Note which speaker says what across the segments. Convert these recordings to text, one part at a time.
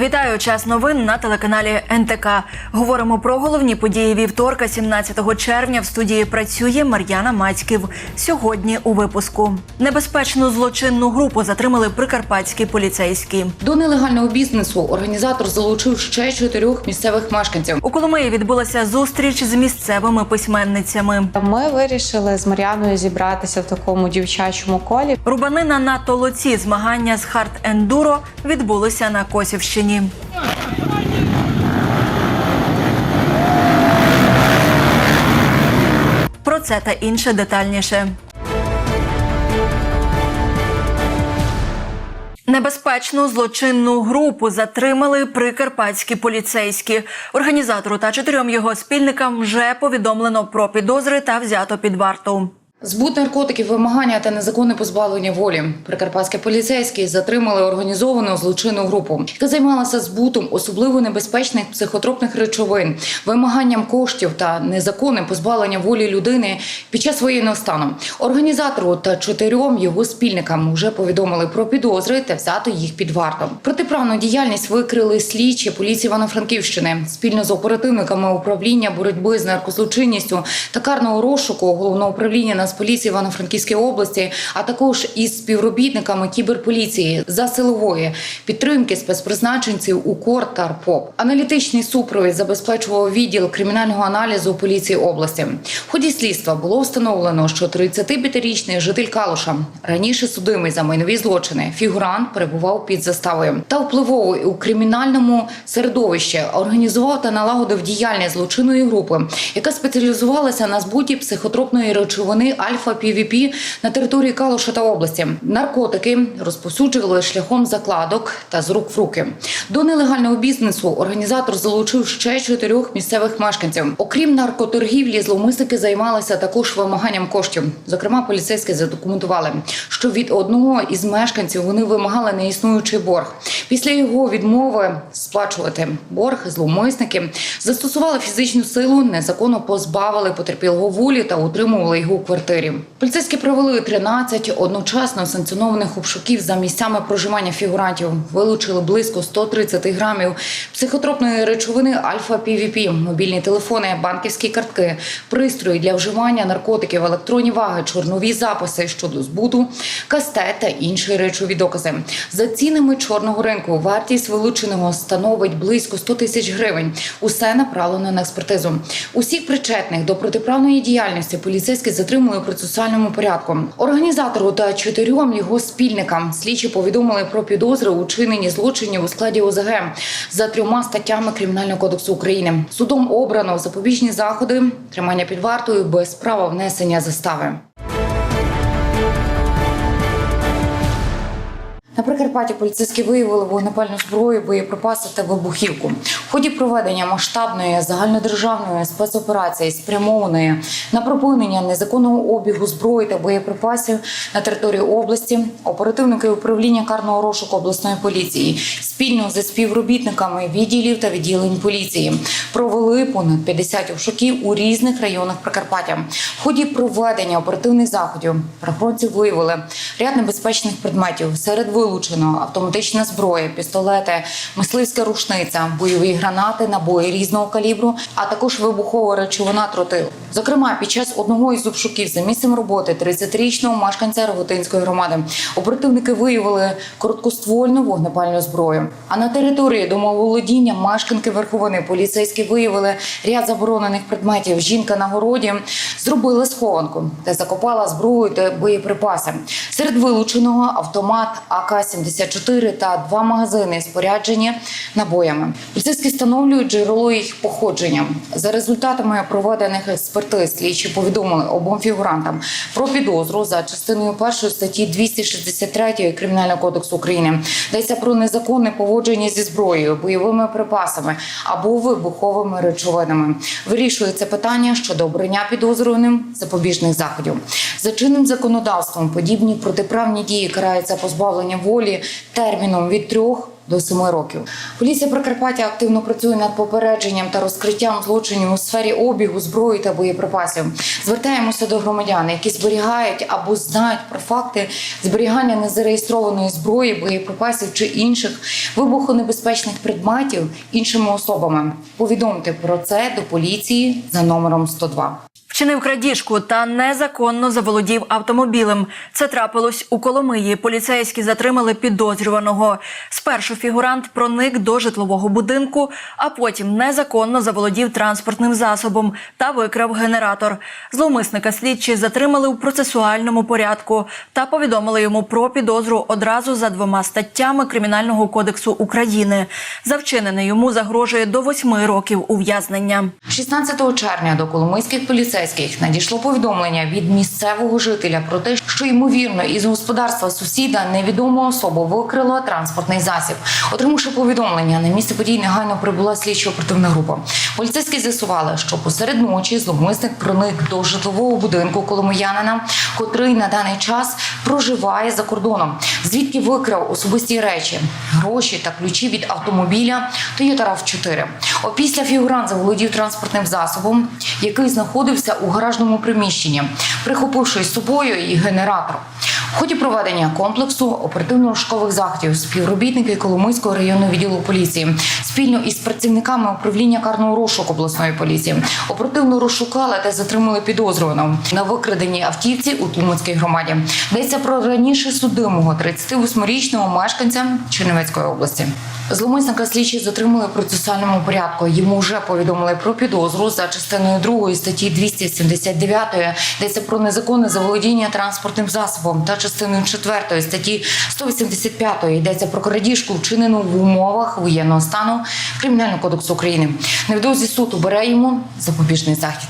Speaker 1: Вітаю час новин на телеканалі НТК. Говоримо про головні події вівторка, 17 червня. В студії працює Мар'яна Мацьків. Сьогодні у випуску небезпечну злочинну групу затримали прикарпатські поліцейські.
Speaker 2: До нелегального бізнесу організатор залучив ще чотирьох місцевих мешканців.
Speaker 1: У Коломиї відбулася зустріч з місцевими письменницями.
Speaker 3: Ми вирішили з Мар'яною зібратися в такому дівчачому колі.
Speaker 1: Рубанина на толоці змагання з хард ендуро відбулися на Косівщині. Про це та інше детальніше. Небезпечну злочинну групу затримали прикарпатські поліцейські. Організатору та чотирьом його спільникам вже повідомлено про підозри та взято під варту.
Speaker 2: Збут наркотиків, вимагання та незаконне позбавлення волі. Прикарпатські поліцейські затримали організовану злочинну групу, яка займалася збутом особливо небезпечних психотропних речовин, вимаганням коштів та незаконним позбавленням волі людини під час воєнного стану. Організатору та чотирьом його спільникам вже повідомили про підозри та взято їх під варту. Протиправну діяльність викрили слідчі поліції Івано-Франківщини спільно з оперативниками управління боротьби з наркозлочинністю та карного розшуку головного управління Нацполіції Івано-Франківської області, а також із співробітниками кіберполіції за силової підтримки спецпризначенців УКОР та РПОП. Аналітичний супровід забезпечував відділ кримінального аналізу поліції області. В ході слідства було встановлено, що 35-річний житель Калуша, раніше судимий за майнові злочини, фігурант перебував під заставою та впливовий у кримінальному середовищі, організував та налагодив діяльність злочинної групи, яка спеціалізувалася на збуті психотропної речовини альфа пвп на території Калуша та області. Наркотики розповсюджували шляхом закладок та з рук в руки. До нелегального бізнесу організатор залучив ще чотирьох місцевих мешканців. Окрім наркоторгівлі, зловмисники займалися також вимаганням коштів. Зокрема, поліцейські задокументували, що від одного із мешканців вони вимагали неіснуючий борг. Після його відмови сплачувати борг зловмисники застосували фізичну силу, незаконно позбавили потерпілого волі та утримували його у квартирі. Поліцейські провели 13 одночасно санкціонованих обшуків за місцями проживання фігурантів. Вилучили близько 130 грамів психотропної речовини альфа пвп мобільні телефони, банківські картки, пристрої для вживання наркотиків, електронні ваги, чорнові записи щодо збуту, кастет та інші речові докази. За цінами чорного ринку вартість вилученого становить близько 100 тисяч гривень. Усе направлено на експертизу. Усіх причетних до протиправної діяльності поліцейські затримали у процесуальному порядку. Організатору та чотирьом його спільникам слідчі повідомили про підозри у чиненні злочинів у складі ОЗГ за трьома статтями Кримінального кодексу України. Судом обрано запобіжні заходи, тримання під вартою без права внесення застави. Прикарпатті поліцейські виявили вогнепальну зброю, боєприпаси та вибухівку. В ході проведення масштабної загальнодержавної спецоперації, спрямованої на припинення незаконного обігу зброї та боєприпасів на території області, оперативники управління карного розшуку обласної поліції спільно зі співробітниками відділів та відділень поліції провели понад 50 обшуків у різних районах Прикарпаття. В ході проведення оперативних заходів правоохоронці виявили ряд небезпечних предметів серед вилученого автоматична зброя, пістолети, мисливська рушниця, бойові гранати, набої різного калібру, а також вибухова речовина тротил. Зокрема, під час одного із обшуків за місцем роботи 30-річного мешканця Роготинської громади оперативники виявили короткоствольну вогнепальну зброю. А на території домоволодіння мешканки верховини поліцейські виявили ряд заборонених предметів. Жінка на городі зробила схованку та закопала зброю та боєприпаси. Серед вилученого автомат АК-74 та два магазини споряджені набоями. Поліцейські встановлюють джерело їх походження. За результатами проведених експертиз слідчі повідомили обом фігурантам про підозру за частиною першої статті 263 Кримінального кодексу України. Йдеться про незаконне поводження зі зброєю, бойовими припасами або вибуховими речовинами. Вирішується питання щодо обрання підозрюваним запобіжних заходів. За чинним законодавством подібні протиправні дії караються позбавлення волі терміном від трьох до 7 років. Поліція Прикарпаття активно працює над попередженням та розкриттям злочинів у сфері обігу зброї та боєприпасів. Звертаємося до громадян, які зберігають або знають про факти зберігання незареєстрованої зброї, боєприпасів чи інших вибухонебезпечних предметів іншими особами. Повідомте про це до поліції за номером 102.
Speaker 1: Вчинив крадіжку та незаконно заволодів автомобілем. Це трапилось у Коломиї. Поліцейські затримали підозрюваного. Спершу фігурант проник до житлового будинку, а потім незаконно заволодів транспортним засобом та викрав генератор. Зловмисника слідчі затримали у процесуальному порядку та повідомили йому про підозру одразу за двома статтями Кримінального кодексу України. За вчинене йому загрожує до восьми років ув'язнення.
Speaker 2: 16 червня до коломийських поліцейських надійшло повідомлення від місцевого жителя про те, що ймовірно із господарства сусіда невідома особа викрила транспортний засіб. Отримавши повідомлення, на місце подій негайно прибула слідчо-оперативна група. Поліцейські з'ясували, що посеред ночі зловмисник проник до житлового будинку коломиянина, котрий на даний час проживає за кордоном, звідки викрав особисті речі, гроші та ключі від автомобіля Toyota rav 4 Опісля фігурант заволодів транспортним засобом, який знаходився у гаражному приміщенні, прихопивши з собою і генератор. В ході проведення комплексу оперативно-розшукових заходів співробітники Коломийського районного відділу поліції спільно із працівниками управління карного розшуку обласної поліції оперативно розшукали та затримали підозрюваного на викраденій автівці у Тлумацькій громаді. Йдеться про раніше судимого 38-річного мешканця Чернівецької області. Зловмисника слідчі затримали в процесуальному порядку. Йому вже повідомили про підозру за частиною 2 статті 279 йдеться про незаконне заволодіння транспортним засобом та частиною 4 статті 185 йдеться про крадіжку, вчинену в умовах воєнного стану Кримінального кодексу України. Невдовзі суд обере йому запобіжний захід.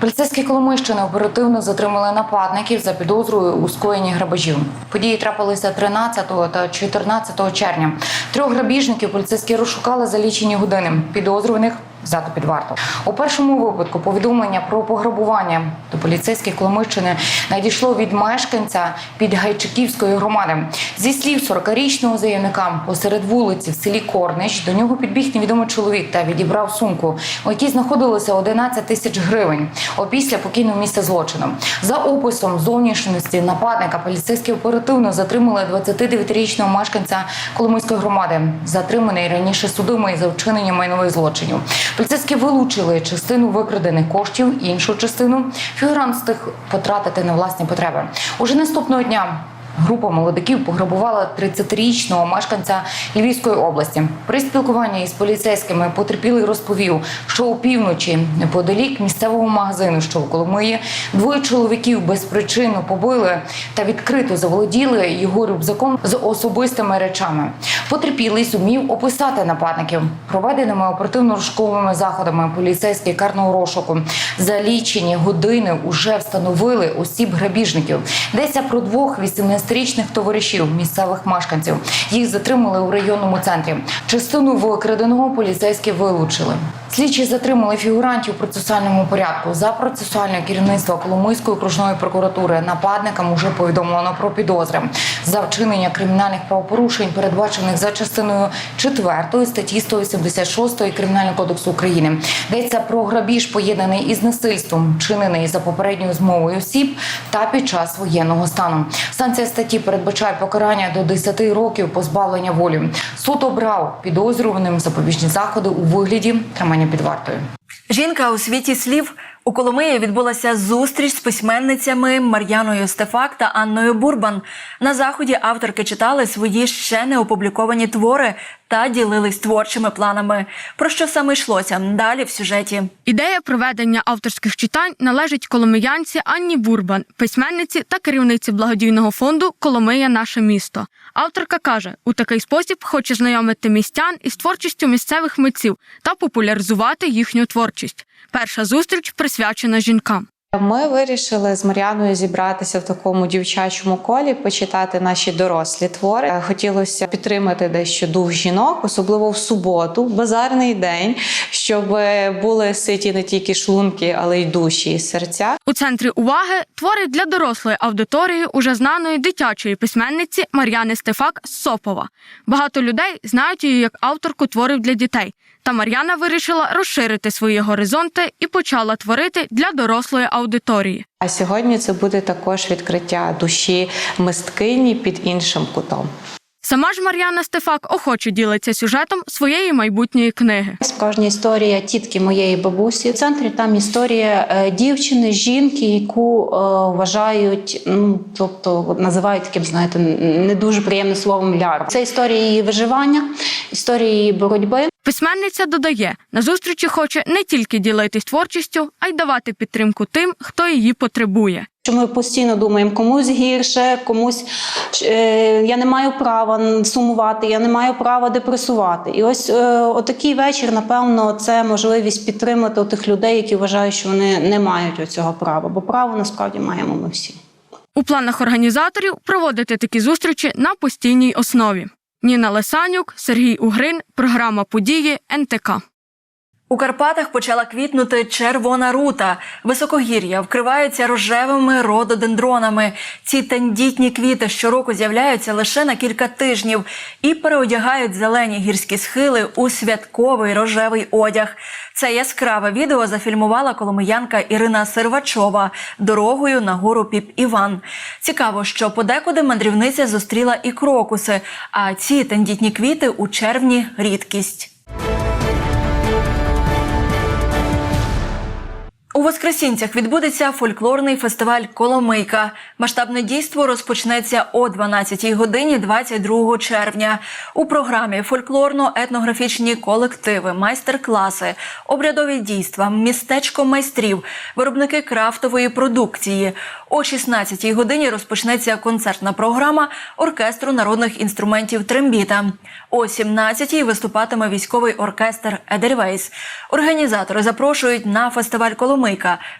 Speaker 2: Поліцейські Коломийщини оперативно затримали нападників за підозрою у скоєнні грабежів. Події трапилися 13 та 14 червня. Трьох грабіжників поліцейські розшукали за лічені години. Підозрюваних взято під варту. У першому випадку повідомлення про пограбування до поліцейських Коломийщини надійшло від мешканця Підгайчиківської громади. Зі слів 40-річного заявника посеред вулиці в селі Корнич до нього підбіг невідомий чоловік та відібрав сумку, у якій знаходилося 11 тисяч гривень. Опісля покинув місце злочину. За описом зовнішності нападника поліцейські оперативно затримали 29-річного мешканця Коломийської громади, затриманий раніше судимий за вчинення майнових злочинів. Поліцейські вилучили частину викрадених коштів, іншу частину фігурант встиг потратити на власні потреби. Уже наступного дня. Група молодиків пограбувала 30-річного мешканця Львівської області. При спілкуванні із поліцейськими потерпілий розповів, що у півночі неподалік місцевого магазину, що у Коломиї, двоє чоловіків безпричинно побили та відкрито заволоділи його рюкзаком з особистими речами. Потерпілий зумів описати нападників проведеними оперативно-розшуковими заходами поліцейських карного розшуку. За лічені години уже встановили осіб грабіжників. Йдеться про двох 18-річних товаришів місцевих мешканців. Їх затримали у районному центрі. Частину викраденого поліцейські вилучили. Слідчі затримали фігурантів у процесуальному порядку. За процесуальне керівництво Коломийської окружної прокуратури нападникам уже повідомлено про підозри за вчинення кримінальних правопорушень, передбачених за частиною 4 статті 186 Кримінального кодексу України. Йдеться про грабіж, поєднаний із насильством, вчинений за попередньою змовою осіб та під час воєнного стану. Санкція статті передбачає покарання до 10 років позбавлення волі. Суд обрав підозрюваним запобіжні заходи у вигляді тримання під вартою.
Speaker 1: Жінка у світі слів у Коломиї відбулася зустріч з письменницями Мар'яною Стефак та Анною Бурбан. На заході авторки читали свої ще не опубліковані твори та ділились творчими планами. Про що саме йшлося далі в сюжеті.
Speaker 4: Ідея проведення авторських читань належить коломиянці Анні Бурбан, письменниці та керівниці благодійного фонду Коломия наше місто. Авторка каже, у такий спосіб хоче знайомити містян із творчістю місцевих митців та популяризувати їхню творчість. Перша зустріч присвячена жінкам.
Speaker 3: Ми вирішили з Мар'яною зібратися в такому дівчачому колі, почитати наші дорослі твори. Хотілося підтримати дещо дух жінок, особливо в суботу, базарний день, щоб були ситі не тільки шлунки, але й душі і серця.
Speaker 4: У центрі уваги твори для дорослої аудиторії уже знаної дитячої письменниці Мар'яни Стефак Сопова. Багато людей знають її як авторку творів для дітей. Та Мар'яна вирішила розширити свої горизонти і почала творити для дорослої аудиторії.
Speaker 3: А сьогодні це буде також відкриття душі мисткині під іншим кутом.
Speaker 4: Сама ж Мар'яна Стефак охоче ділиться сюжетом своєї майбутньої книги.
Speaker 5: Справжня історія тітки моєї бабусі. В центрі там історія е, дівчини, жінки, яку е, вважають, ну тобто називають таким, знаєте, не дуже приємним словом ляр. Це історія її виживання, історія її боротьби.
Speaker 4: Письменниця додає, на зустрічі хоче не тільки ділитись творчістю, а й давати підтримку тим, хто її потребує.
Speaker 5: Що ми постійно думаємо, комусь гірше, комусь е, я не маю права сумувати, я не маю права депресувати. І ось е, отакий вечір, напевно, це можливість підтримати тих людей, які вважають, що вони не мають цього права, бо право насправді маємо ми всі.
Speaker 4: У планах організаторів проводити такі зустрічі на постійній основі. Ніна Лесанюк, Сергій Угрин, програма Події НТК.
Speaker 1: У Карпатах почала квітнути червона рута. Високогір'я вкриваються рожевими рододендронами. Ці тендітні квіти щороку з'являються лише на кілька тижнів і переодягають зелені гірські схили у святковий рожевий одяг. Це яскраве відео зафільмувала коломиянка Ірина Сервачова дорогою на гору Піп Іван. Цікаво, що подекуди мандрівниця зустріла і крокуси, а ці тендітні квіти у червні рідкість. У Воскресінцях відбудеться фольклорний фестиваль Коломийка. Масштабне дійство розпочнеться о 12 годині 22 червня. У програмі фольклорно-етнографічні колективи, майстер-класи, обрядові дійства, містечко майстрів, виробники крафтової продукції. О 16 годині розпочнеться концертна програма оркестру народних інструментів Трембіта. О 17 виступатиме військовий оркестр Едельвейс. Організатори запрошують на фестиваль Коломийка,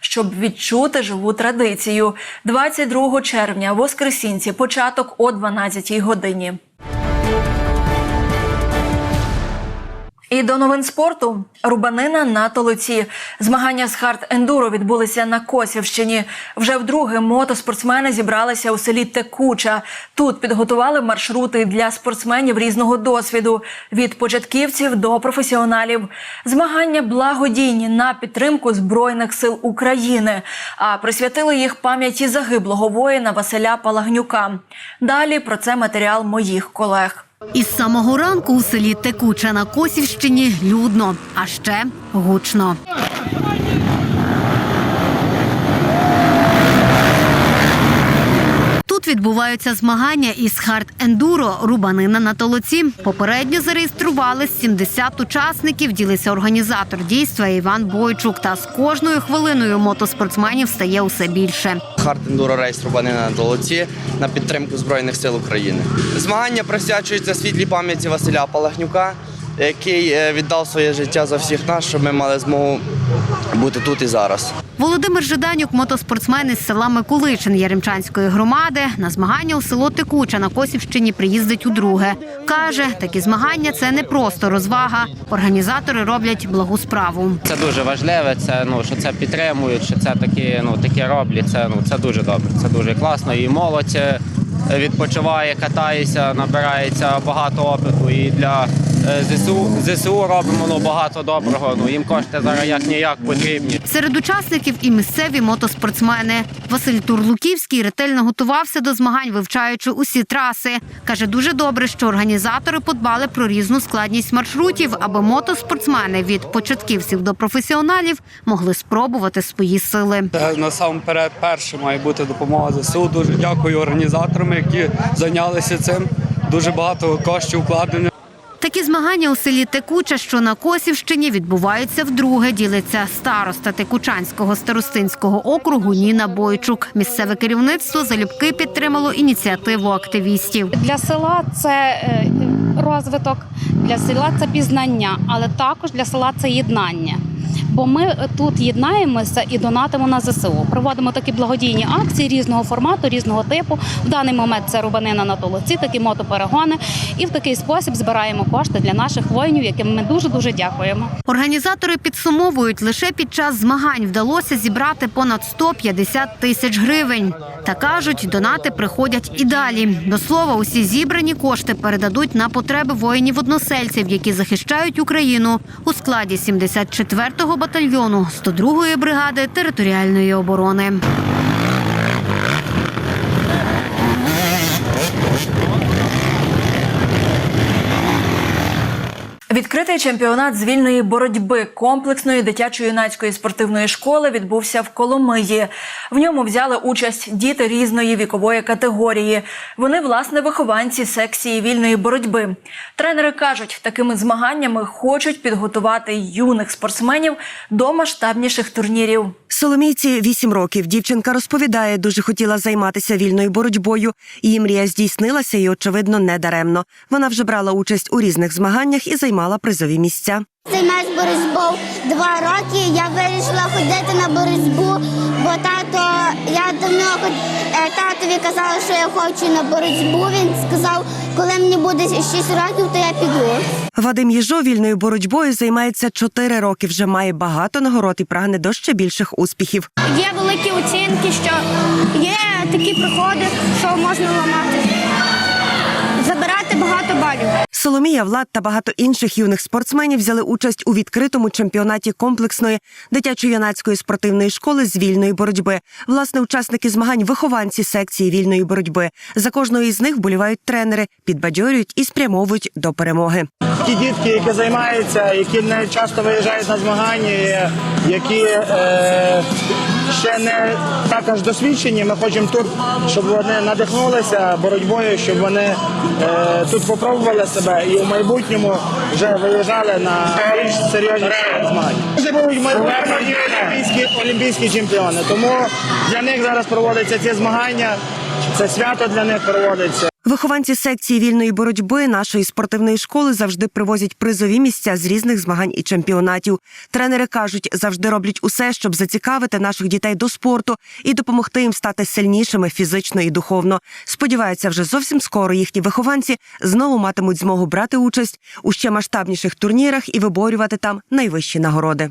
Speaker 1: щоб відчути живу традицію. 22 червня, воскресінці, початок о 12 годині. І до новин спорту рубанина на толоці. Змагання з хард ендуро відбулися на Косівщині. Вже вдруге мотоспортсмени зібралися у селі Текуча. Тут підготували маршрути для спортсменів різного досвіду від початківців до професіоналів. Змагання благодійні на підтримку збройних сил України. А присвятили їх пам'яті загиблого воїна Василя Палагнюка. Далі про це матеріал моїх колег.
Speaker 6: Із самого ранку у селі Текуча на Косівщині людно, а ще гучно. Відбуваються змагання із хард ендуро рубанина на толоці. Попередньо зареєстрували 70 учасників. Ділиться організатор дійства Іван Бойчук. Та з кожною хвилиною мотоспортсменів стає усе більше.
Speaker 7: Хард ендуро рейс Рубанина на Толоці на підтримку Збройних сил України. Змагання присвячуються світлій пам'яті Василя Палагнюка, який е, віддав своє життя за всіх нас, щоб ми мали змогу бути тут і зараз.
Speaker 6: Володимир Жиданюк, мотоспортсмен із села Миколичин Яремчанської громади, на змагання у село Текуча на Косівщині приїздить удруге. Каже, такі змагання це не просто розвага. Організатори роблять благу справу.
Speaker 8: Це дуже важливе. Це ну що це підтримують, що це такі, ну такі роблять. Це ну це дуже добре. Це дуже класно. І молодь е, відпочиває, катається, набирається багато опиту. І для е, ЗСУ ЗСУ робимо ну, багато доброго. Ну їм кошти зараз як ніяк потрібні.
Speaker 6: Серед учасників і місцеві мотоспортсмени. Василь Турлуківський ретельно готувався до змагань, вивчаючи усі траси. Каже, дуже добре, що організатори подбали про різну складність маршрутів, аби мотоспортсмени від початківців до професіоналів могли спробувати свої сили.
Speaker 9: Насамперед перше має бути допомога ЗСУ. Дуже дякую організаторам, які зайнялися цим. Дуже багато коштів вкладено.
Speaker 6: Такі змагання у селі Текуча, що на Косівщині, відбуваються вдруге. Ділиться староста Текучанського старостинського округу Ніна Бойчук. Місцеве керівництво залюбки підтримало ініціативу активістів.
Speaker 10: Для села це е, розвиток, для села це пізнання, але також для села це єднання. Бо ми тут єднаємося і донатимо на ЗСУ. Проводимо такі благодійні акції різного формату, різного типу. В даний момент це рубанина на толоці, такі мотоперегони. І в такий спосіб збираємо кошти для наших воїнів, яким ми дуже дуже дякуємо.
Speaker 6: Організатори підсумовують, лише під час змагань вдалося зібрати понад 150 тисяч гривень. Та кажуть, донати приходять і далі. До слова, усі зібрані кошти передадуть на потреби воїнів-односельців, які захищають Україну у складі 74-го батальйону 102-ї бригади територіальної оборони.
Speaker 1: Відкритий чемпіонат з вільної боротьби комплексної дитячо-юнацької спортивної школи відбувся в Коломиї. В ньому взяли участь діти різної вікової категорії. Вони власне вихованці секції вільної боротьби. Тренери кажуть, такими змаганнями хочуть підготувати юних спортсменів до масштабніших турнірів.
Speaker 11: Соломійці 8 років. Дівчинка розповідає, дуже хотіла займатися вільною боротьбою. Її мрія здійснилася і, очевидно, не даремно. Вона вже брала участь у різних змаганнях і займала призові місця.
Speaker 12: Займаюсь боротьбою два роки. Я вирішила ходити на боротьбу, бо тато я давно е, татові казала, що я хочу на боротьбу. Він сказав, коли мені буде 6 років, то я піду.
Speaker 11: Вадим Єжо вільною боротьбою займається 4 роки. Вже має багато нагород і прагне до ще більших успіхів.
Speaker 12: Є великі оцінки, що є такі приходи, що можна ламати. Забирати багато.
Speaker 11: Соломія, Влад та багато інших юних спортсменів взяли участь у відкритому чемпіонаті комплексної дитячо-юнацької спортивної школи з вільної боротьби. Власне, учасники змагань вихованці секції вільної боротьби. За кожного із них вболівають тренери, підбадьорюють і спрямовують до перемоги.
Speaker 13: Ті дітки, які займаються, які не часто виїжджають на змагання, які е, ще не так аж досвідчені. Ми хочемо тут, щоб вони надихнулися боротьбою, щоб вони е, тут попробували себе і в майбутньому вже виїжджали на більш серйозні змагання. Це будуть майбутні олімпійські, олімпійські чемпіони. Тому для них зараз проводяться ці змагання. Це свято для них проводиться.
Speaker 11: Вихованці секції вільної боротьби нашої спортивної школи завжди привозять призові місця з різних змагань і чемпіонатів. Тренери кажуть, завжди роблять усе, щоб зацікавити наших дітей до спорту і допомогти їм стати сильнішими фізично і духовно. Сподіваються, вже зовсім скоро їхні вихованці знову матимуть змогу брати участь у ще масштабніших турнірах і виборювати там найвищі нагороди.